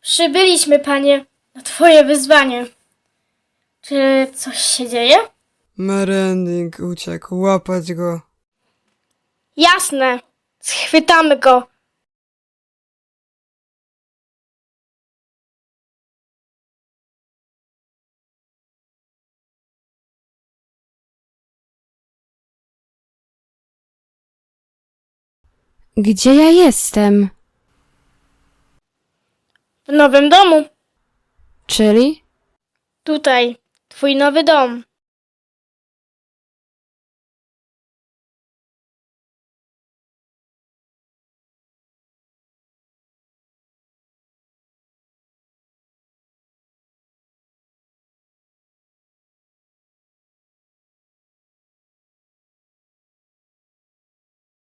Przybyliśmy, panie, na twoje wyzwanie. Czy coś się dzieje? Merending uciekł, łapać go. Jasne. Schwytamy go. Gdzie ja jestem? W nowym domu. Czyli? Tutaj. Twój nowy dom.